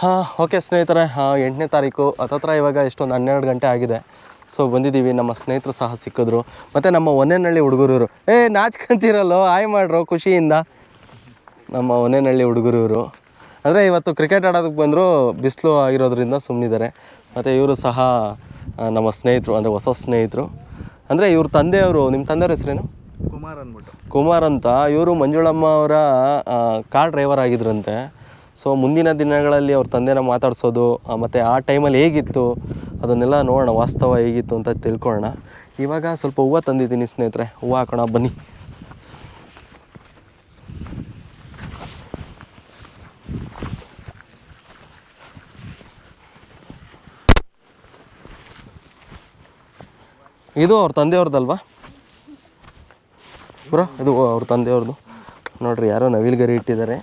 ಹಾಂ ಓಕೆ ಸ್ನೇಹಿತರೆ. ಹಾಂ ಎಂಟನೇ ತಾರೀಕು ಹತ್ತತ್ರ ಇವಾಗ ಎಷ್ಟೊಂದು ಹನ್ನೆರಡು ಗಂಟೆ ಆಗಿದೆ. ಸೊ ಬಂದಿದ್ದೀವಿ. ನಮ್ಮ ಸ್ನೇಹಿತರು ಸಹ ಸಿಕ್ಕಿದ್ರು. ಮತ್ತು ನಮ್ಮ ಒನ್ನೇನಹಳ್ಳಿ ಹುಡುಗರು ಏ ನಾಚ್ಕೊಂತೀರಲ್ಲೋ? ಆಯ್ ಮಾಡ್ರೋ ಖುಷಿಯಿಂದ. ನಮ್ಮ ಒನ್ನೇನಹಳ್ಳಿ ಹುಡುಗರು ಇವರು ಅಂದರೆ ಇವತ್ತು ಕ್ರಿಕೆಟ್ ಆಡೋದಕ್ಕೆ ಬಂದರು ಬಿಸಿಲು ಆಗಿರೋದ್ರಿಂದ ಸುಮ್ಮನಿದ್ದಾರೆ ಮತ್ತು ಇವರು ಸಹ ನಮ್ಮ ಸ್ನೇಹಿತರು ಅಂದರೆ ಹೊಸ ಸ್ನೇಹಿತರು. ಅಂದರೆ ಇವ್ರ ತಂದೆಯವರು ನಿಮ್ಮ ತಂದೆಯವ್ರ ಹೆಸರೇನು? ಕುಮಾರ್ ಅಂದ್ಬಿಟ್ಟು. ಕುಮಾರ್ ಅಂತ. ಇವರು ಮಂಜುಳಮ್ಮ ಅವರ ಕಾರ್ ಡ್ರೈವರ್ ಆಗಿದ್ರಂತೆ. ಸೊ ಮುಂದಿನ ದಿನಗಳಲ್ಲಿ ಅವ್ರ ತಂದೆನ ಮಾತಾಡ್ಸೋದು ಮತ್ತು ಆ ಟೈಮಲ್ಲಿ ಹೇಗಿತ್ತು, ಅದನ್ನೆಲ್ಲ ನೋಡೋಣ, ವಾಸ್ತವ ಹೇಗಿತ್ತು ಅಂತ ತಿಳ್ಕೊಳ್ಳೋಣ. ಇವಾಗ ಸ್ವಲ್ಪ ಹೂವು ತಂದಿದ್ದೀನಿ ಸ್ನೇಹಿತರೆ. ಹೂವು ಹಾಕೋಣ, ಬನ್ನಿ. ಇದು ಅವ್ರ ತಂದೆಯವ್ರದ್ದಲ್ವಾ ಬ್ರೋ, ಇದು ಅವ್ರ ತಂದೆಯವ್ರದ್ದು. ನೋಡ್ರಿ, ಯಾರೋ ನವಿಲ್ಗರಿ ಇಟ್ಟಿದ್ದಾರೆ.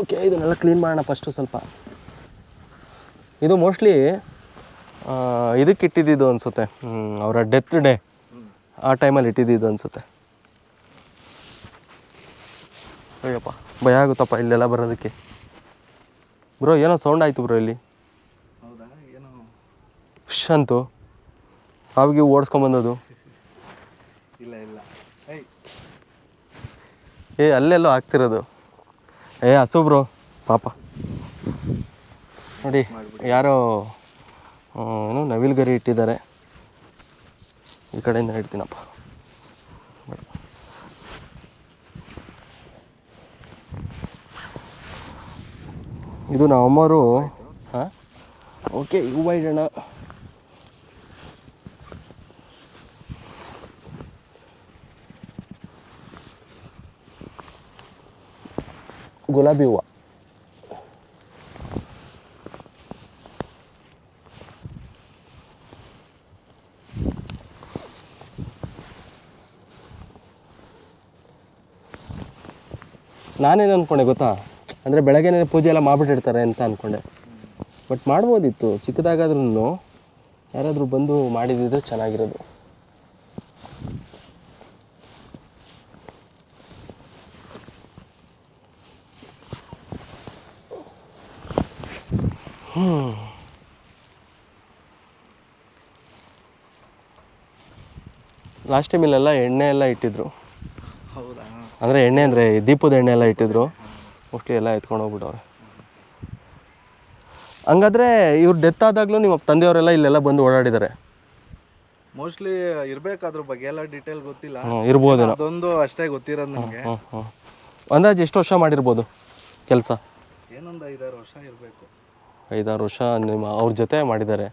ಓಕೆ ಇದನ್ನೆಲ್ಲ ಕ್ಲೀನ್ ಮಾಡೋಣ ಫಸ್ಟು ಸ್ವಲ್ಪ. ಇದು ಮೋಸ್ಟ್ಲಿ ಇದಕ್ಕೆ ಇಟ್ಟಿದ್ದು ಅನಿಸುತ್ತೆ. ಅವರ ಡೆತ್ ಡೇ ಆ ಟೈಮಲ್ಲಿ ಇಟ್ಟಿದ್ದು ಅನಿಸುತ್ತೆ. ಅಯ್ಯಪ್ಪ ಭಯ ಆಗುತ್ತಪ್ಪ ಇಲ್ಲೆಲ್ಲ ಬರೋದಕ್ಕೆ. ಬ್ರೋ ಏನೋ ಸೌಂಡ್ ಆಯಿತು ಬ್ರೋ ಇಲ್ಲಿ. ಹೌದಾ? ಏನೋ ಶ್ ಅಂತು. ಅವಾಗಿ ಓಡಿಸ್ಕೊಂಬಂದದು ಇಲ್ಲ ಇಲ್ಲ. ಏ ಅಲ್ಲೆಲ್ಲೋ ಆಗ್ತಿರೋದು. ಏ, ಹಸು ಬ್ರೋ. ಪಾಪ. ನೋಡಿ, ಯಾರೋ ಏನು, ನವಿಲ್ ಗರಿ ಇಟ್ಟಿದ್ದಾರೆ. ಈ ಕಡೆಯಿಂದ ಇಡ್ತೀನಪ್ಪ. ಇದು ನಮ್ಮಮ್ಮರು ಹಾಂ? ಓಕೆ ಹೂವು ಇಡೋಣ. ಗುಲಾಬಿ ಹೂವು ನಾನೇನು ಅಂದ್ಕೊಂಡೆ ಗೊತ್ತಾ? ಅಂದರೆ ಬೆಳಗ್ಗೆನೇ ಪೂಜೆ ಎಲ್ಲ ಮಾಡಿಬಿಟ್ಟಿರ್ತಾರೆ ಅಂತ ಅಂದ್ಕೊಂಡೆ ಬಟ್ ಮಾಡ್ಬೋದಿತ್ತು. ಚಿಕ್ಕದಾಗಾದ್ರೂ ಯಾರಾದರೂ ಬಂದು ಮಾಡಿದಿದ್ರೆ ಚೆನ್ನಾಗಿರೋದು. ಲಾಸ್ಟ್ ಟೈಮ್ ಇಲ್ಲೆಲ್ಲ ಎಣ್ಣೆ ಎಲ್ಲ ಇಟ್ಟಿದ್ರು. ಹೌದಾ? ಅಂದರೆ ಎಣ್ಣೆ ಅಂದರೆ ದೀಪದ ಎಣ್ಣೆ ಎಲ್ಲ ಇಟ್ಟಿದ್ರು. ಮೋಸ್ಟ್ಲಿ ಎಲ್ಲ ಎತ್ಕೊಂಡು ಹೋಗ್ಬಿಟ್ಟವ್ರೆ. ಹಂಗಾದ್ರೆ ಇವ್ರು ಡೆತ್ ಆದಾಗಲೂ ನಿಮ್ಮ ತಂದೆಯವರೆಲ್ಲ ಇಲ್ಲೆಲ್ಲ ಬಂದು ಓಡಾಡಿದ್ದಾರೆ. ಮೋಸ್ಟ್ಲಿ ಇರಬೇಕಾದ್ರ ಅದ್ರ ಬಗ್ಗೆ ಎಲ್ಲ ಡೀಟೇಲ್ ಗೊತ್ತಿಲ್ಲ. ಹ್ಞೂ ಇರ್ಬೋದೇನೋ ಅದೊಂದು ಅಷ್ಟೇ ಗೊತ್ತಿರೋದು ನಮಗೆ. ಹ್ಞೂ ಹ್ಞೂ ಅಂದಾಜು ಎಷ್ಟು ವರ್ಷ ಮಾಡಿರ್ಬೋದು ಕೆಲಸ? ಏನೊಂದು ಐದಾರು ವರ್ಷ ಇರಬೇಕು. ಐದಾರು ವರ್ಷ ನಿಮ್ಮ ಅವ್ರ ಜೊತೆ ಮಾಡಿದ್ದಾರೆ.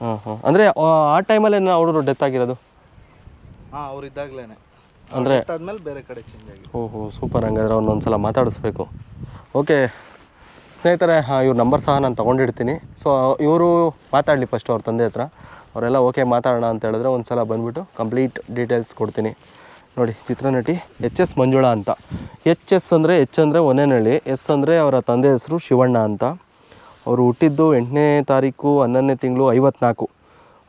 ಹ್ಞೂ ಹ್ಞೂ ಅಂದರೆ ಆ ಟೈಮಲ್ಲೇ ಅವರು ಡೆತ್ ಆಗಿರೋದು? ಹಾಂ ಅವ್ರು ಇದ್ದಾಗ್ಲೇನೆ ಅಂದ್ರೆ- ಆದ್ಮೇಲೆ ಬೇರೆ ಕಡೆ ಚೇಂಜ್ ಆಗಿದೆ. ಓಹೋ ಸೂಪರ್ ಹಂಗಾದ್ರೆ ಅವ್ರನ್ನ ಸಲ ಮಾತಾಡಿಸ್ಬೇಕು. ಓಕೆ ಸ್ನೇಹಿತರೆ ಹಾಂ ಇವ್ರ ನಂಬರ್ ಸಹ ನಾನು ತೊಗೊಂಡಿರ್ತೀನಿ. ಸೊ ಇವರು ಮಾತಾಡಲಿ ಫಸ್ಟ್ ಅವ್ರ ತಂದೆ ಹತ್ರ. ಅವರೆಲ್ಲ ಓಕೆ ಮಾತಾಡೋಣ ಅಂತ ಹೇಳಿದ್ರೆ ಒಂದು ಸಲ ಬಂದುಬಿಟ್ಟು ಕಂಪ್ಲೀಟ್ ಡೀಟೇಲ್ಸ್ ಕೊಡ್ತೀನಿ. ನೋಡಿ ಚಿತ್ರನಟಿ ಎಚ್ ಎಸ್ ಮಂಜುಳಾ ಅಂತ. ಎಚ್ ಎಸ್ ಅಂದರೆ ಎಚ್ ಅಂದರೆ ಒನೇನಳ್ಳಿ ಎಸ್ ಅಂದರೆ ಅವರ ತಂದೆ ಹೆಸರು ಶಿವಣ್ಣ ಅಂತ. ಅವರು ಹುಟ್ಟಿದ್ದು ಎಂಟನೇ ತಾರೀಕು ಹನ್ನೊಂದನೇ ತಿಂಗಳು ಐವತ್ನಾಲ್ಕು.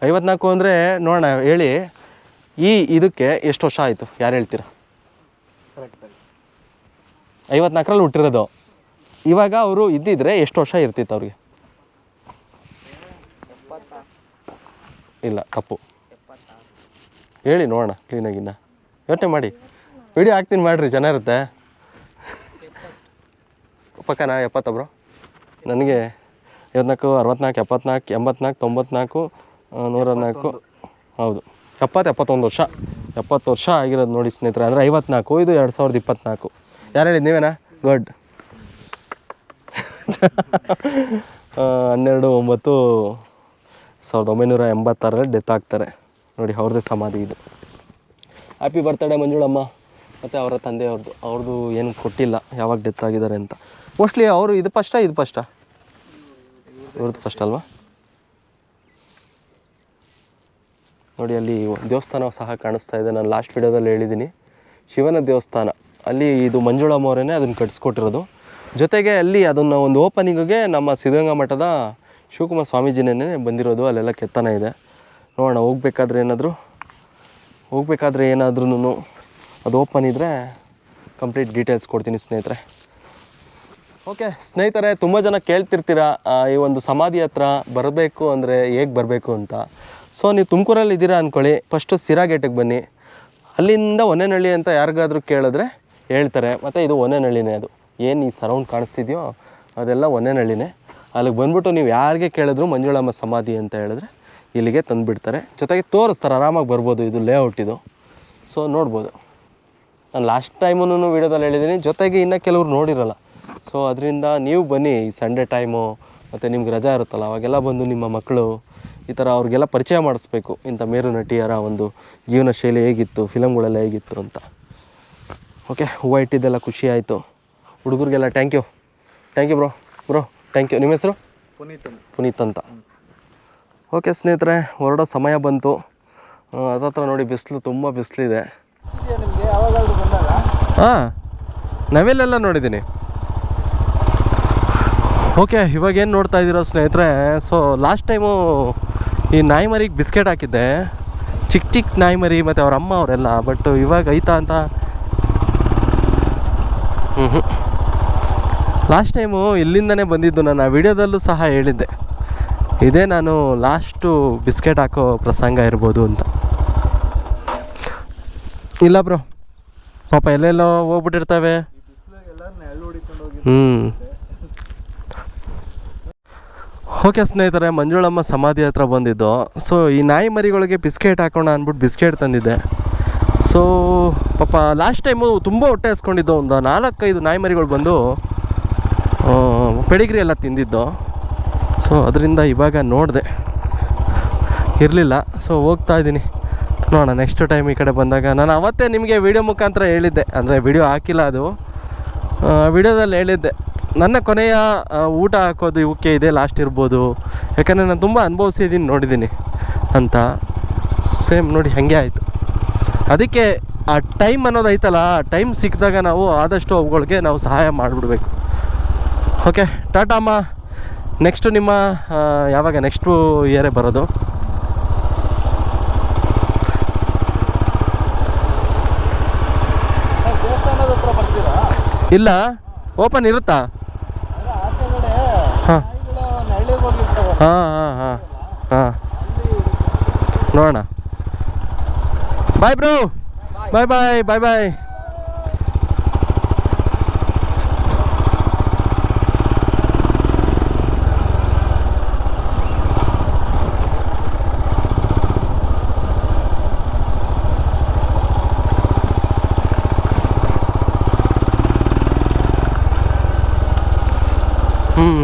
ಐವತ್ನಾಲ್ಕು ಅಂದರೆ ನೋಡೋಣ ಹೇಳಿ. ಈ ಇದಕ್ಕೆ ಎಷ್ಟು ವರ್ಷ ಆಯಿತು? ಯಾರು ಹೇಳ್ತೀರಾ? ಐವತ್ನಾಲ್ಕರಲ್ಲಿ ಹುಟ್ಟಿರೋದು. ಇವಾಗ ಅವರು ಇದ್ದಿದ್ರೆ ಎಷ್ಟು ವರ್ಷ ಇರ್ತಿತ್ತು ಅವ್ರಿಗೆ? ಇಲ್ಲ, ತಪ್ಪು. ಹೇಳಿ ನೋಡೋಣ ಕ್ಲೀನಾಗಿನ್ನ ಯೋಚನೆ ಮಾಡಿ. ವಿಡಿಯೋ ಹಾಕ್ತೀನಿ ಮಾಡಿರಿ ಚೆನ್ನಾಗಿರುತ್ತೆ ಪಕ್ಕನಾ ಎಪ್ಪತ್ತೊಬ್ಬರು ಬ್ರೋ ನನಗೆ ಐವತ್ನಾಲ್ಕು, ಅರವತ್ನಾಲ್ಕು, ಎಪ್ಪತ್ನಾಲ್ಕು, ಎಂಬತ್ನಾಲ್ಕು, ತೊಂಬತ್ನಾಲ್ಕು ನೂರ ನಾಲ್ಕು ಹೌದು. ಎಪ್ಪತ್ತು, ಎಪ್ಪತ್ತೊಂದು ವರ್ಷ. ಎಪ್ಪತ್ತು ವರ್ಷ ಆಗಿರೋದು ನೋಡಿ ಸ್ನೇಹಿತರೆ, ಅಂದರೆ ಐವತ್ನಾಲ್ಕು, ಇದು ಎರಡು ಸಾವಿರದ ಇಪ್ಪತ್ತ್ನಾಲ್ಕು ಯಾರು ಹೇಳಿದ್ದು ನೀವೇನಾ? ಗುಡ್. ಹನ್ನೆರಡು, ಒಂಬತ್ತು, ಸಾವಿರದ ಒಂಬೈನೂರ ಎಂಬತ್ತಾರರಲ್ಲಿ ಡೆತ್ ಆಗ್ತಾರೆ. ನೋಡಿ, ಅವ್ರದ್ದೇ ಸಮಾಧಿ ಇದು. Happy birthday Manjulamma. ಮತ್ತು ಅವರ ತಂದೆಯವ್ರದ್ದು ಅವ್ರದ್ದು ಏನು ಕೊಟ್ಟಿಲ್ಲ, ಯಾವಾಗ ಡೆತ್ ಆಗಿದ್ದಾರೆ ಅಂತ. ಮೋಸ್ಟ್ಲಿ ಅವರು ಇದು ಫಸ್ಟಾ ಇದು ಫಸ್ಟಾ ಇವ್ರದ್ದು ಫಸ್ಟ್ ಅಲ್ವಾ? ನೋಡಿ, ಅಲ್ಲಿ ದೇವಸ್ಥಾನ ಸಹ ಕಾಣಿಸ್ತಾ ಇದೆ. ನಾನು ಲಾಸ್ಟ್ ವಿಡಿಯೋದಲ್ಲಿ ಹೇಳಿದ್ದೀನಿ ಶಿವನ ದೇವಸ್ಥಾನ, ಅಲ್ಲಿ ಇದು ಮಂಜುಳಮ್ಮ ಅವರೇ ಅದನ್ನು ಕಟ್ಸ್ಕೊಟ್ಟಿರೋದು. ಜೊತೆಗೆ ಅಲ್ಲಿ ಅದನ್ನು ಒಂದು ಓಪನಿಂಗಿಗೆ ನಮ್ಮ ಸಿದ್ಧಗಂಗಾ ಮಠದ ಶಿವಕುಮಾರ್ ಸ್ವಾಮೀಜಿನೇ ಬಂದಿರೋದು. ಅಲ್ಲೆಲ್ಲ ಕೆತ್ತನೆ ಇದೆ. ನೋಡೋಣ, ಹೋಗ್ಬೇಕಾದ್ರೆ ಏನಾದರೂ, ಹೋಗ್ಬೇಕಾದ್ರೆ ಏನಾದ್ರೂ ಅದು ಓಪನ್ ಇದ್ದರೆ ಕಂಪ್ಲೀಟ್ ಡೀಟೇಲ್ಸ್ ಕೊಡ್ತೀನಿ ಸ್ನೇಹಿತರೆ. ಓಕೆ ಸ್ನೇಹಿತರೆ, ತುಂಬ ಜನ ಕೇಳ್ತಿರ್ತೀರ ಈ ಒಂದು ಸಮಾಧಿ ಹತ್ರ ಬರಬೇಕು ಅಂದರೆ ಹೇಗೆ ಬರಬೇಕು ಅಂತ. ಸೊ ನೀವು ತುಮಕೂರಲ್ಲಿ ಇದ್ದೀರಾ ಅಂದ್ಕೊಳ್ಳಿ ಫಸ್ಟು ಸಿರಾ ಗೇಟಿಗೆ ಬನ್ನಿ. ಅಲ್ಲಿಂದ ಒನ್ನೆನಳ್ಳಿ ಅಂತ ಯಾರಿಗಾದರೂ ಕೇಳಿದ್ರೆ ಹೇಳ್ತಾರೆ. ಮತ್ತು ಇದು ಒನ್ನೆನಳ್ಳಿನೇ ಅದು. ಏನು ಈ ಸರೌಂಡ್ ಕಾಣಿಸ್ತಿದೆಯೋ ಅದೆಲ್ಲ ಒನ್ನೆನಳ್ಳಿನೇ ಅಲ್ಲಿಗೆ ಬಂದ್ಬಿಟ್ಟು ನೀವು ಯಾರಿಗೆ ಕೇಳಿದ್ರು ಮಂಜುಳಮ್ಮ ಸಮಾಧಿ ಅಂತ ಹೇಳಿದ್ರೆ ಇಲ್ಲಿಗೆ ತಂದುಬಿಡ್ತಾರೆ. ಜೊತೆಗೆ ತೋರಿಸ್ತಾರೆ, ಆರಾಮಾಗಿ ಬರ್ಬೋದು ಇದು ಲೇಔಟ್ ಇದು. ಸೊ ನೋಡ್ಬೋದು. ನಾನು ಲಾಸ್ಟ್ ಟೈಮೂ ವೀಡಿಯೋದಲ್ಲಿ ಹೇಳಿದ್ದೀನಿ ಜೊತೆಗೆ ಇನ್ನೂ ಕೆಲವರು ನೋಡಿರಲ್ಲ. ಸೊ ಅದರಿಂದ ನೀವು ಬನ್ನಿ ಈ ಸಂಡೇ ಟೈಮು ಮತ್ತು ನಿಮ್ಗೆ ರಜಾ ಇರುತ್ತಲ್ಲ, ಅವಾಗೆಲ್ಲ ಬಂದು ನಿಮ್ಮ ಮಕ್ಕಳು ಈ ಥರ ಅವ್ರಿಗೆಲ್ಲ ಪರಿಚಯ ಮಾಡಿಸ್ಬೇಕು. ಇಂಥ ಮೇರು ನಟಿಯರ ಒಂದು ಜೀವನ ಶೈಲಿ ಹೇಗಿತ್ತು ಫಿಲಮ್ಗಳೆಲ್ಲ ಹೇಗಿತ್ತು ಅಂತ. ಓಕೆ ಹೂವು ಇಟ್ಟಿದ್ದೆಲ್ಲ ಖುಷಿ ಆಯಿತು. ಹುಡುಗರಿಗೆಲ್ಲ thank you thank you bro bro thank you ನಿಮ್ಮ ಹೆಸರು? ಪುನೀತ್ ಪುನೀತ್ ಅಂತ. ಓಕೆ ಸ್ನೇಹಿತರೆ ಹೊರಡೋ ಸಮಯ ಬಂತು. ಅದತ್ರ ನೋಡಿ ಬಿಸಿಲು ತುಂಬ ಬಿಸಿಲಿದೆ. ನಿಮಗೆ ಯಾವಾಗಾದ್ರೂ ಬಂದಾಗ ಹಾಂ ನವಿಲೆಲ್ಲ ನೋಡಿದ್ದೀನಿ. ಓಕೆ ಇವಾಗೇನು ನೋಡ್ತಾ ಇದ್ದೀರೋ ಸ್ನೇಹಿತರೆ? ಸೊ ಲಾಸ್ಟ್ ಟೈಮು ಈ ನಾಯಿ ಮರಿಗೆ ಬಿಸ್ಕೆಟ್ ಹಾಕಿದ್ದೆ. ಚಿಕ್ಕ ಚಿಕ್ಕ ನಾಯಿ ಮರಿ ಮತ್ತು ಅವ್ರ ಅಮ್ಮ ಅವರೆಲ್ಲ ಬಟ್ ಇವಾಗ ಐತಾ ಅಂತ? ಹ್ಞೂ ಲಾಸ್ಟ್ ಟೈಮು ಇಲ್ಲಿಂದನೇ ಬಂದಿದ್ದು ನಾನು ಆ ವಿಡಿಯೋದಲ್ಲೂ ಸಹ ಹೇಳಿದ್ದೆ. ಇದೇ ನಾನು ಲಾಸ್ಟು ಬಿಸ್ಕೆಟ್ ಹಾಕೋ ಪ್ರಸಂಗ ಇರ್ಬೋದು ಅಂತ. ಇಲ್ಲ ಬ್ರೋ ಪಾಪ ಎಲ್ಲೆಲ್ಲೋ ಹೋಗ್ಬಿಟ್ಟಿರ್ತವೆ. ಹ್ಞೂ ಓಕೆ ಸ್ನೇಹಿತರೆ, ಮಂಜುಳಮ್ಮ ಸಮಾಧಿ ಹತ್ರ ಬಂದಿದ್ದು. ಸೊ ಈ ನಾಯಿ ಮರಿಗಳಿಗೆ ಬಿಸ್ಕೆಟ್ ಹಾಕೋಣ ಅಂದ್ಬಿಟ್ಟು ಬಿಸ್ಕೆಟ್ ತಂದಿದ್ದೆ. ಸೊ ಪಾಪ ಲಾಸ್ಟ್ ಟೈಮು ತುಂಬ ಹೊಟ್ಟೆ ಹಸ್ಕೊಂಡಿದ್ದು. ಒಂದು ನಾಲ್ಕೈದು ನಾಯಿ ಮರಿಗಳು ಬಂದು ಪೆಡಿಗ್ರಿ ಎಲ್ಲ ತಿಂದಿದ್ದು. ಸೊ ಅದರಿಂದ ಇವಾಗ ನೋಡಿದೆ. ಇರಲಿಲ್ಲ. ಸೊ ಹೋಗ್ತಾ ಇದ್ದೀನಿ. ನೋಡೋಣ ನೆಕ್ಸ್ಟ್ ಟೈಮ್ ಈ ಕಡೆ ಬಂದಾಗ. ನಾನು ಅವತ್ತೇ ನಿಮಗೆ ವಿಡಿಯೋ ಮುಖಾಂತರ ಹೇಳಿದ್ದೆ. ಅಂದರೆ ವಿಡಿಯೋ ಹಾಕಿಲ್ಲ ಅದು. ವಿಡಿಯೋದಲ್ಲಿ ಹೇಳಿದ್ದೆ. ನನ್ನ ಕೊನೆಯ ಊಟ ಹಾಕೋದು ಇವಕ್ಕೆ ಇದೆ ಲಾಸ್ಟ್ ಇರ್ಬೋದು. ಯಾಕಂದರೆ ನಾನು ತುಂಬ ಅನುಭವಿಸಿದ್ದೀನಿ ನೋಡಿದ್ದೀನಿ ಅಂತ. ಸೇಮ್ ನೋಡಿ ಹಾಗೆ ಆಯಿತು. ಅದಕ್ಕೆ ಆ ಟೈಮ್ ಅನ್ನೋದು ಐತಲ್ಲ ಆ ಟೈಮ್ ಸಿಕ್ಕಿದಾಗ ನಾವು ಆದಷ್ಟು ಅವುಗಳಿಗೆ ನಾವು ಸಹಾಯ ಮಾಡಿಬಿಡ್ಬೇಕು. ಓಕೆ ಟಾಟಾ ಅಮ್ಮ ನೆಕ್ಸ್ಟು ನಿಮ್ಮ ಯಾವಾಗ ನೆಕ್ಸ್ಟು ಇಯರೇ ಬರೋದು? ಇಲ್ಲ. ಓಪನ್ ಇರುತ್ತಾ? ಹಾಂ. ಹಾಂ ಹಾಂ ಹಾಂ ಹಾಂ. ನೋಡೋಣ. ಬಾಯ್ ಬ್ರೋ ಬಾಯ್ ಬಾಯ್ ಬಾಯ್ ಬಾಯ್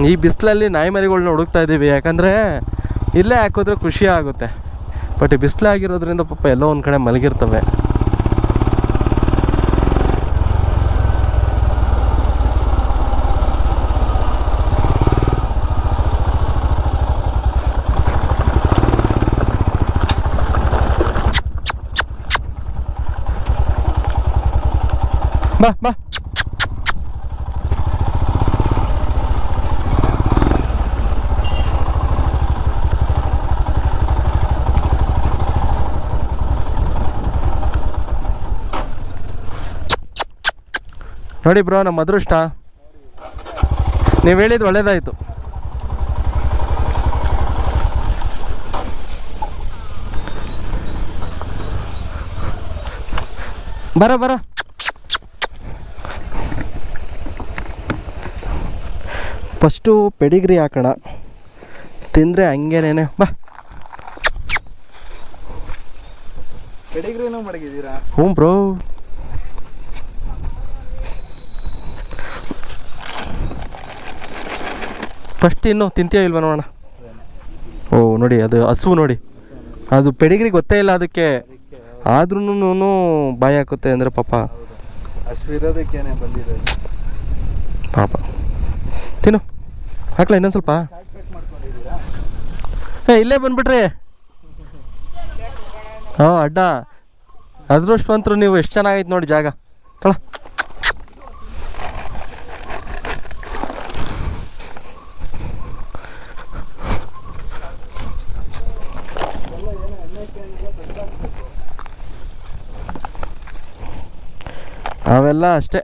ಈ ಬಿಸಿಲಲ್ಲಿ ನಾಯಿ ಮರಿಗಳ್ನ ಹುಡುಕ್ತಾ ಇದ್ದೀವಿ. ಯಾಕಂದರೆ ಇಲ್ಲೇ ಹಾಕಿದ್ರೆ ಖುಷಿ ಆಗುತ್ತೆ. ಬಟ್ ಬಿಸಿಲಾಗಿರೋದ್ರಿಂದ ಪಾಪ ಎಲ್ಲೋ ಒಂದು ಕಡೆ ಮಲಗಿರ್ತವೆ. ಬಾ ಬಾ. ನೋಡಿ ಬ್ರೋ ನಮ್ಮ ಅದೃಷ್ಟ. ನೀವು ಹೇಳಿದ್ದು ಒಳ್ಳೇದಾಯ್ತು. ಬರ ಬರ. ಫಸ್ಟು ಪೆಡಿಗ್ರಿ ಹಾಕೋಣ. ತಿಂದರೆ ಹಂಗೇನೇನೆ. ಬಾ. ಪೆಡಿಗ್ರಿನೂ ಮಡಗಿದ್ದೀರಾ? ಹ್ಞೂ ಬ್ರೋ. ಫಸ್ಟ್ ಇನ್ನು ತಿಂತೀಯ ಇಲ್ವ ನೋಡೋಣ. ಓ, ನೋಡಿ, ಅದು ಹಸು ನೋಡಿ. ಅದು ಪೆಡಿಗ್ರಿ ಗೊತ್ತೇ ಇಲ್ಲ ಅದಕ್ಕೆ. ಆದ್ರೂ ಬಾಯಿ ಹಾಕುತ್ತೆ ಅಂದರೆ ಪಾಪ. ಪಾಪ. ತಿನ್ನು. ಹಾಕ್ಲಾ ಇನ್ನೊಂದು ಸ್ವಲ್ಪ? ಏ, ಇಲ್ಲೇ ಬಂದ್ಬಿಟ್ರಿ. ಹಾಂ ಅಡ್ಡ. ಅದೃಷ್ಟವಂತರು ನೀವು ಎಷ್ಟು ಚೆನ್ನಾಗೈತೆ ನೋಡಿ ಜಾಗ. ಕಳ ಅವೆಲ್ಲ ಅಷ್ಟೇ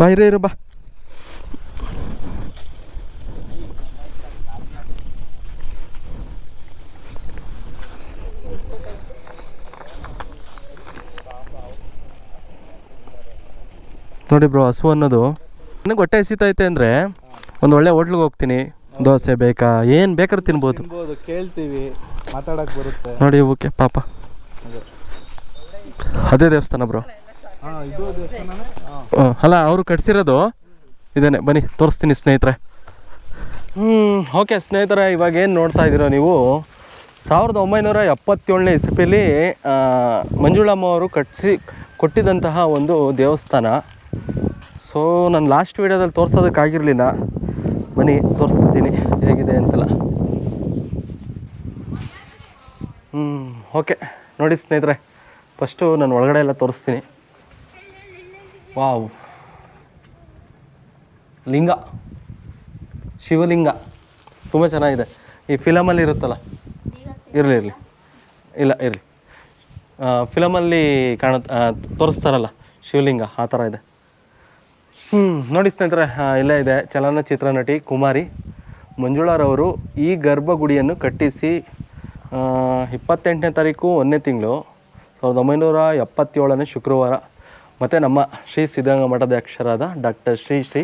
ಬಾಯಿರೇ ಇರು ಬಾ ನೋಡಿ ಬ್ರೋ ಹಸು ಅನ್ನೋದು ನನಗೆ ಹೊಟ್ಟೆ ಹಸಿತೈತೆ ಅಂದರೆ ಒಂದು ಒಳ್ಳೆ ಹೋಟ್ಲಿಗೆ ಹೋಗ್ತೀನಿ. ದೋಸೆ ಬೇಕಾ? ಏನು ಬೇಕಾದ್ರೂ ತಿನ್ಬೋದು. ಕೇಳ್ತೀವಿ ಮಾತಾಡೋಕೆ ಬರುತ್ತೆ. ನೋಡಿ ಓಕೆ ಪಾಪ. ಅದೇ ದೇವಸ್ಥಾನ ಬ್ರೋ. ಅಲ್ಲ ಅವರು ಕಟ್ಸಿರೋದು ಇದೇನೆ ಬನ್ನಿ ತೋರಿಸ್ತೀನಿ ಸ್ನೇಹಿತರೆ. ಹ್ಞೂ ಓಕೆ ಸ್ನೇಹಿತರೆ ಇವಾಗ ಏನು ನೋಡ್ತಾ ಇದ್ದೀರೋ ನೀವು? ಸಾವಿರದ ಒಂಬೈನೂರ ಎಪ್ಪತ್ತೇಳನೇ ಇಸಪಿಲಿ ಮಂಜುಳಮ್ಮ ಅವರು ಕಟ್ಟಿಸಿ ಕೊಟ್ಟಿದ್ದಂತಹ ಒಂದು ದೇವಸ್ಥಾನ. ಸೊ ನಾನು ಲಾಸ್ಟ್ ವೀಡಿಯೋದಲ್ಲಿ ತೋರ್ಸೋದಕ್ಕಾಗಿರಲಿಲ್ಲ. ಬನ್ನಿ, ತೋರಿಸ್ತೀನಿ. ಹೇಗಿದೆ ಅಂತೆಲ್ಲ. ಹ್ಞೂ ಓಕೆ ನೋಡಿ ಸ್ನೇಹಿತರೆ ಫಸ್ಟು ನಾನು ಒಳಗಡೆ ಎಲ್ಲ ತೋರಿಸ್ತೀನಿ. ವಾವ್ ಲಿಂಗ. ಶಿವಲಿಂಗ. ತುಂಬ ಚೆನ್ನಾಗಿದೆ. ಈ ಫಿಲಮಲ್ಲಿ ಇರುತ್ತಲ್ಲ? ಇರಲಿ ಇರಲಿ. ಇಲ್ಲ, ಇರಲಿ. ಫಿಲಮಲ್ಲಿ ಕಾಣ ತೋರಿಸ್ತಾರಲ್ಲ, ಶಿವಲಿಂಗ, ಆ ಥರ ಇದೆ. ಹ್ಞೂ ನೋಡಿ ಸ್ನೇಹಿತರೆ ಇಲ್ಲೇ ಇದೆ ಚಲನಚಿತ್ರ ನಟಿ ಕುಮಾರಿ. ಮಂಜುಳಾರವರು ಈ ಗರ್ಭಗುಡಿಯನ್ನು ಕಟ್ಟಿಸಿ ಇಪ್ಪತ್ತೆಂಟನೇ ತಾರೀಕು ಒಂದನೇ ತಿಂಗಳು, ಸಾವಿರದ ಒಂಬೈನೂರ ಎಪ್ಪತ್ತೇಳನೇ ಶುಕ್ರವಾರ. ಮತ್ತು ನಮ್ಮ ಶ್ರೀ ಸಿದ್ಧಗಂಗಾ ಮಠದ ಅಕ್ಷರಾದ ಡಾಕ್ಟರ್ ಶ್ರೀ ಶ್ರೀ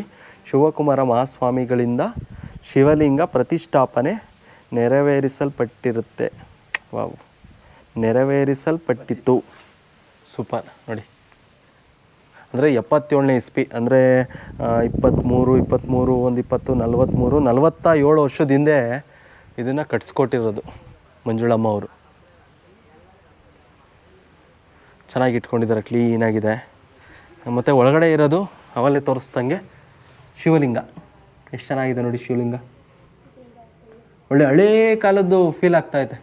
ಶಿವಕುಮಾರ ಮಹಾಸ್ವಾಮಿಗಳಿಂದ ಶಿವಲಿಂಗ ಪ್ರತಿಷ್ಠಾಪನೆ ನೆರವೇರಿಸಲ್ಪಟ್ಟಿರುತ್ತೆ. ವಾವ್. ನೆರವೇರಿಸಲ್ಪಟ್ಟಿತ್ತು. ಸೂಪರ್. ನೋಡಿ. ಅಂದರೆ ಎಪ್ಪತ್ತೇಳನೇ ಇಸ್ಪಿ ಅಂದರೆ ಇಪ್ಪತ್ತ್ಮೂರು ಇಪ್ಪತ್ತ್ಮೂರು ಒಂದು ಇಪ್ಪತ್ತು ನಲ್ವತ್ತ್ಮೂರು ನಲವತ್ತ ಏಳು ವರ್ಷದ ಹಿಂದೆ ಇದನ್ನು ಕಟ್ಸ್ಕೊಟ್ಟಿರೋದು ಮಂಜುಳಮ್ಮ ಅವರು. ಚೆನ್ನಾಗಿ ಇಟ್ಕೊಂಡಿದ್ದಾರೆ ಕ್ಲೀನಾಗಿದೆ ಮತ್ತು ಒಳಗಡೆ ಇರೋದು ಅವಲ್ಲೇ ತೋರಿಸ್ದಂಗೆ ಶಿವಲಿಂಗ. ಎಷ್ಟು ಚೆನ್ನಾಗಿದೆ ನೋಡಿ ಶಿವಲಿಂಗ. ಒಳ್ಳೆ ಹಳೇ ಕಾಲದ್ದು ಫೀಲ್ ಆಗ್ತಾಯಿದೆ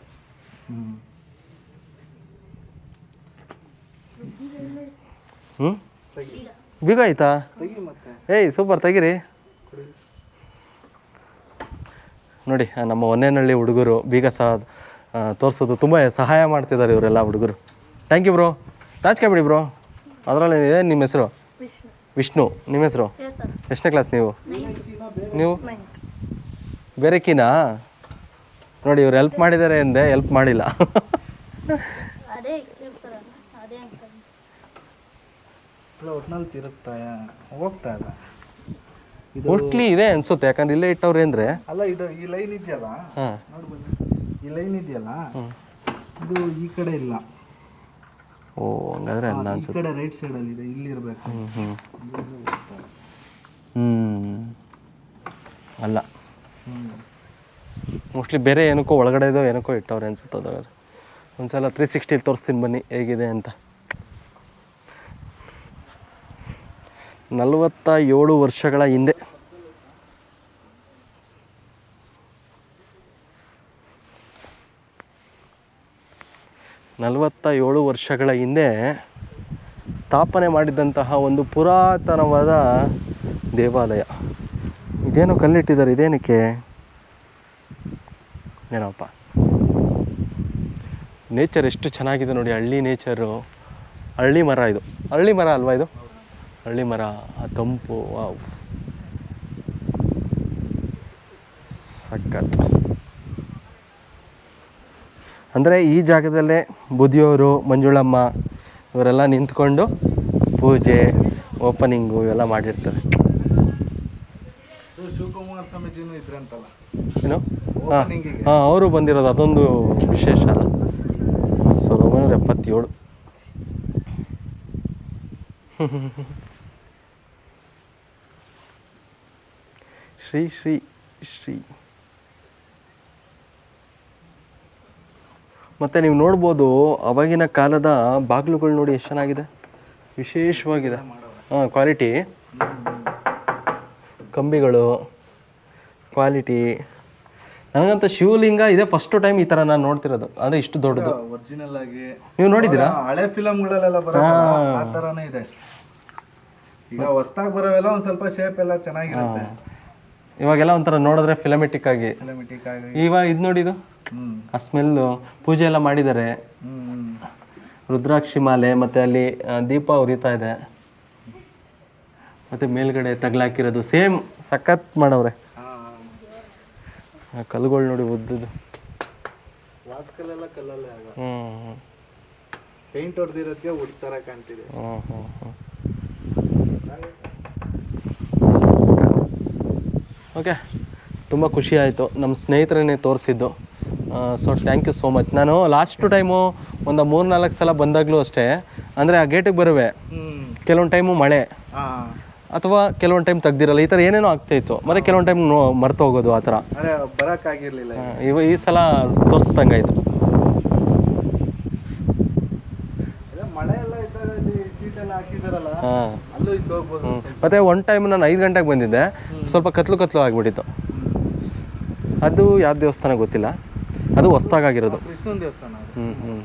ಹ್ಞೂ ಬೀಗ ಆಯ್ತಾ? ತೆಗಿ ಮತ್ತೆ. ಏಯ್ ಸೂಪರ್ ತೆಗಿರಿ. ನೋಡಿ ನಮ್ಮ ಹೊನ್ನೇನಹಳ್ಳಿ ಹುಡುಗರು ಬೀಗ ಸಹ ತೋರಿಸೋದು ತುಂಬ ಸಹಾಯ ಮಾಡ್ತಿದ್ದಾರೆ ಇವರೆಲ್ಲ ಹುಡುಗರು. ಥ್ಯಾಂಕ್ ಯು ಬ್ರೋ ರಾಜ್ಕಾಬಿಡಿ ಬ್ರೋ ಅದರಲ್ಲಿ ಏನು ನಿಮ್ಮ ಹೆಸರು? ವಿಷ್ಣು. ನಿಮ್ಮ ಹೆಸರು? ಎಷ್ಟನೇ ಕ್ಲಾಸ್ ನೀವು? ನೀವು? ಬೇರೆ ಕೀನಾ? ನೋಡಿ ಇವ್ರು ಹೆಲ್ಪ್ ಮಾಡಿದ್ದಾರೆ ಎಂದೆ ಹೆಲ್ಪ್ ಮಾಡಿಲ್ಲ ಅದೇ ಇರ್ತಾರಲ್ಲ ಅದೇ ಅಂಕಲ್ ಇಲ್ಲ ಒಟ್ನಲ್ಲಿ ತಿರುಗ್ತಾ ಹೋಗ್ತಾ ಇಲ್ಲ. ಇದು ಮೋಸ್ಟ್ಲಿ ಇದೆ ಅನ್ಸುತ್ತೆ ಯಾಕಂದ್ರೆ ಇಲ್ಲೇ ಇಟ್ಟವ್ರೆ ಅಂದರೆ ಅಲ್ಲ ಇದು ಈ ಲೈನ್ ಇದೆಯಲ್ಲ? ಹಾಂ. ಈ ಲೈನ್ ಇದೆಯಲ್ಲ? ಇದು ಈ ಕಡೆ ಇಲ್ಲ. ಓ ಹಂಗಾದ್ರೆ ಅಲ್ಲ ಈ ಅನ್ಸುತ್ತೆ. ಕಡೆ ರೈಟ್ ಸೈಡಲ್ಲಿ ಇದೆ ಇಲ್ಲಿ ಇರಬೇಕು. ಹ್ಞೂ ಹ್ಞೂ ಹ್ಞೂ ಅಲ್ಲ. ಮೋಸ್ಟ್ಲಿ ಬೇರೆ ಏನಕ್ಕೋ ಒಳಗಡೆ ಇದೋ ಏನಕ್ಕೋ ಇಟ್ಟವ್ರೆ ಅನ್ಸುತ್ತೆ ಅದು ಒಂದ್ಸಲ ತ್ರೀ ಸಿಕ್ಸ್ಟಿಲಿ ತೋರಿಸ್ತೀನಿ ಬನ್ನಿ ಹೇಗಿದೆ ಅಂತ. ನಲವತ್ತ ಏಳು ವರ್ಷಗಳ ಹಿಂದೆ. ನಲವತ್ತ ಏಳು ವರ್ಷಗಳ ಹಿಂದೆ ಸ್ಥಾಪನೆ ಮಾಡಿದಂತಹ ಒಂದು ಪುರಾತನವಾದ ದೇವಾಲಯ. ಇದೇನು ಕಲ್ಲಿಟ್ಟಿದ್ದಾರೆ, ಇದೇನಕ್ಕೆ? ಏನಪ್ಪ? ನೇಚರ್ ಎಷ್ಟು ಚೆನ್ನಾಗಿದೆ ನೋಡಿ, ಹಳ್ಳಿ ನೇಚರು ಹಳ್ಳಿ ಮರ ಇದು. ಹಳ್ಳಿ ಮರ ಅಲ್ವಾ ಇದು? ಹಳ್ಳಿ ಮರ ಆ ತಂಪು ವಾವ್. ಸಖತ್. ಅಂದರೆ ಈ ಜಾಗದಲ್ಲೇ ಬುದಿಯವರು ಮಂಜುಳಮ್ಮ ಇವರೆಲ್ಲ ನಿಂತ್ಕೊಂಡು ಪೂಜೆ ಓಪನಿಂಗು ಇವೆಲ್ಲ ಮಾಡಿರ್ತಾರೆ. ಶಿವಕುಮಾರ ಸ್ವಾಮೀಜಿನೂ ಇದ್ರಂತಲ್ಲ ಏನು? ಹಾಂ. ಹಾಂ ಅವರು ಬಂದಿರೋದು ಅದೊಂದು ವಿಶೇಷ ಅಲ್ಲ. ಸಾವಿರದ ಒಂಬೈನೂರ ಎಪ್ಪತ್ತೇಳು. ಶ್ರೀ ಶ್ರೀ ಶ್ರೀ ಮತ್ತು ನೀವು ನೋಡ್ಬೋದು ಅವಾಗಿನ ಕಾಲದ ಬಾಗಿಲುಗಳು ನೋಡಿ ಎಷ್ಟು ಚೆನ್ನಾಗಿದೆ? ವಿಶೇಷವಾಗಿದೆ. ಹಾಂ ಕ್ವಾಲಿಟಿ ಕಂಬಿಗಳು ಕ್ವಾಲಿಟಿ ನನಗಂತ ಶಿವಲಿಂಗ ಇದೇ ಫಸ್ಟ್ ಟೈಮ್ ಈ ಥರ ನಾನು ನೋಡ್ತಿರೋದು. ಅಂದರೆ ಇಷ್ಟು ದೊಡ್ಡದು. ಒರಿಜಿನಲ್ ಆಗಿ. ನೀವು ನೋಡಿದ್ದೀರಾ? ಹಳೆ ಫಿಲಮ್ಗಳಲ್ಲೆಲ್ಲ ಬರೋ ಆ ಥರನೇ ಇದೆ. ಈಗ ಹೊಸ್ದಾಗಿ ಬರೋವೆಲ್ಲ ಒಂದು ಸ್ವಲ್ಪ ಶೇಪ್ ಎಲ್ಲ ಚೆನ್ನಾಗಿರುತ್ತೆ. ಇವಾಗೆಲ್ಲ ಒಂಥರ ನೋಡಿದ್ರೆ ಫಿಲಮೆಟಿಕ್ ಆಗಿ. ಇವಾಗ ಇದು ನೋಡಿ ಇದು? ಹ್ಮ್. ಆ ಸ್ಮೆಲ್ ಪೂಜೆ ಎಲ್ಲ ಮಾಡಿದ್ದಾರೆ. ಹ್ಮ್ ಹ್ಮ್. ರುದ್ರಾಕ್ಷಿ ಮಾಲೆ ಮತ್ತೆ ಅಲ್ಲಿ ಆ, ದೀಪ ಉರಿತಾ ಇದೆ. ಮತ್ತೆ ಮೇಲ್ಗಡೆ ತಗ್ಲಾಕಿರೋದು ಸೇಮ್ ಸಖತ್ ಮಾಡವ್ರೆ. ಆ ಕಲ್ಲುಗಳು ನೋಡಿ ಉದ್ದದ್ದು. ವಾಸ್ಕಲ್ಲೆಲ್ಲ ಕಲ್ಲಲ್ಲೇ ಆಗ. ಹ್ಮ್ ಹ್ಮ್. ಪೇಂಟ್ ಹೊಡೆದಿರೋದಕ್ಕೆ ವುಡ್ ತರ ಕಾಣ್ತಿದೆ. ಹ್ಮ್ ಹ್ಮ್ ಹ್ಞೂ ಓಕೆ ತುಂಬ ಖುಷಿ ಆಯಿತು. ನಮ್ಮ ಸ್ನೇಹಿತರನ್ನೇ ತೋರಿಸಿದ್ದು. So thank you so much ನಾನು ಲಾಸ್ಟ್ ಟೈಮು ಒಂದು ಮೂರು ನಾಲ್ಕು ಸಲ ಬಂದಾಗಲೂ ಅಷ್ಟೇ. ಅಂದರೆ ಆ ಗೇಟಿಗೆ ಬರುವೆ. ಕೆಲವೊಂದು ಟೈಮು ಮಳೆ. ಅಥವಾ ಕೆಲವೊಂದು ಟೈಮ್ ತೆಗ್ದಿರಲ್ಲ. ಈ ಥರ ಏನೇನೋ ಆಗ್ತಾಯಿತ್ತು ಮತ್ತು ಕೆಲವೊಂದು ಟೈಮ್ ನೋ ಮರ್ತು ಹೋಗೋದು ಆ ಥರ ಬರೋಕ್ಕಾಗಿರಲಿಲ್ಲ ಇವ ಈ ಸಲ ತೋರಿಸ್ದಂಗೆ ಆಯಿತು ಮಳೆ ಎಲ್ಲ ಇದ್ದಾಗ ಹಾಕಿದಾರಲ್ಲ. ಹಾಂ. ಮತ್ತು ಒನ್ ಟೈಮ್ ನಾನು ಐದು ಗಂಟೆಗೆ ಬಂದಿದ್ದೆ. ಸ್ವಲ್ಪ ಕತ್ಲು ಕತ್ಲು ಆಗಿಬಿಟ್ಟಿತ್ತು. ಅದು ಯಾವ ದೇವಸ್ಥಾನ ಗೊತ್ತಿಲ್ಲ. ಅದು ಹೊಸ್ದಾಗಿರೋದು. ಹ್ಞೂ ಹ್ಞೂ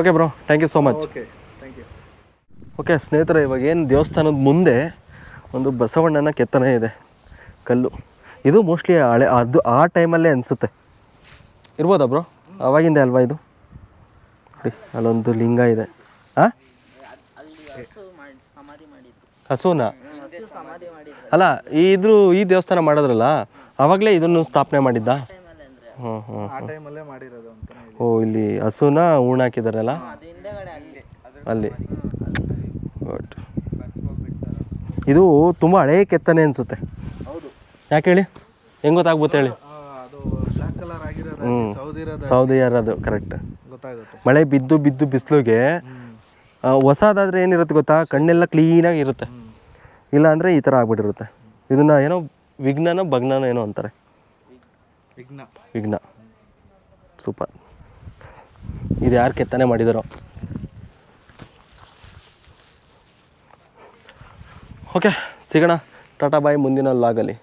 okay bro thank you so much okay ಸ್ನೇಹಿತರೆ ಇವಾಗ ಏನು ದೇವಸ್ಥಾನದ ಮುಂದೆ ಒಂದು ಬಸವಣ್ಣನ ಕೆತ್ತನೆ ಇದೆ. ಕಲ್ಲು. ಇದು ಮೋಸ್ಟ್ಲಿ ಹಳೆ ಅದು ಆ ಟೈಮಲ್ಲೇ ಅನಿಸುತ್ತೆ. ಇರ್ಬೋದಾ ಬ್ರೋ ಅವಾಗಿಂದೆ ಅಲ್ವಾ ಇದು? ನೋಡಿ ಅಲ್ಲೊಂದು ಲಿಂಗ ಇದೆ. ಹಸುನ? ಅಲ್ಲ ಈ ಇದ್ರು ಈ ದೇವಸ್ಥಾನ ಮಾಡಿದ್ರಲ್ಲ ಅವಾಗಲೇ ಇದನ್ನು ಸ್ಥಾಪನೆ ಮಾಡಿದ್ದ? ಹ್ಞೂ ಹ್ಞೂ ಓ ಇಲ್ಲಿ ಹಸುನ ಹೂಣ್ ಹಾಕಿದಾರಲ್ಲ? ಅಲ್ಲಿ. ಗುಡ್ ಇದು ತುಂಬ ಹಳೇ ಕೆತ್ತನೆ ಅನಿಸುತ್ತೆ. ಯಾಕೆ ಹೇಳಿ? ಹೆಂಗೆ ಗೊತ್ತಾಗ್ಬೋದು ಹೇಳಿ? ಸೌದಿ ಯಾರದು ಕರೆಕ್ಟ್ ಮಳೆ ಬಿದ್ದು ಬಿದ್ದು ಬಿಸಿಲಿಗೆ ಹೊಸದಾದ್ರೆ ಏನಿರುತ್ತೆ ಗೊತ್ತಾ? ಕಣ್ಣೆಲ್ಲ ಕ್ಲೀನಾಗಿ ಇರುತ್ತೆ ಇಲ್ಲ ಅಂದರೆ ಈ ಥರ ಆಗ್ಬಿಟ್ಟಿರುತ್ತೆ. ಇದನ್ನ ಏನೋ ವಿಘ್ನನ ಭಗ್ನನೋ ಏನೋ ಅಂತಾರೆ. ವಿಘ್ನ. ವಿಘ್ನ. ಸೂಪರ್. ಇದು ಯಾರು ಕೆತ್ತನೆ ಮಾಡಿದಾರೋ? ಓಕೆ ಸಿಗೋಣ. ಟಾಟಾ ಬಾಯ್ ಮುಂದಿನ ಲಾಗಲ್ಲಿ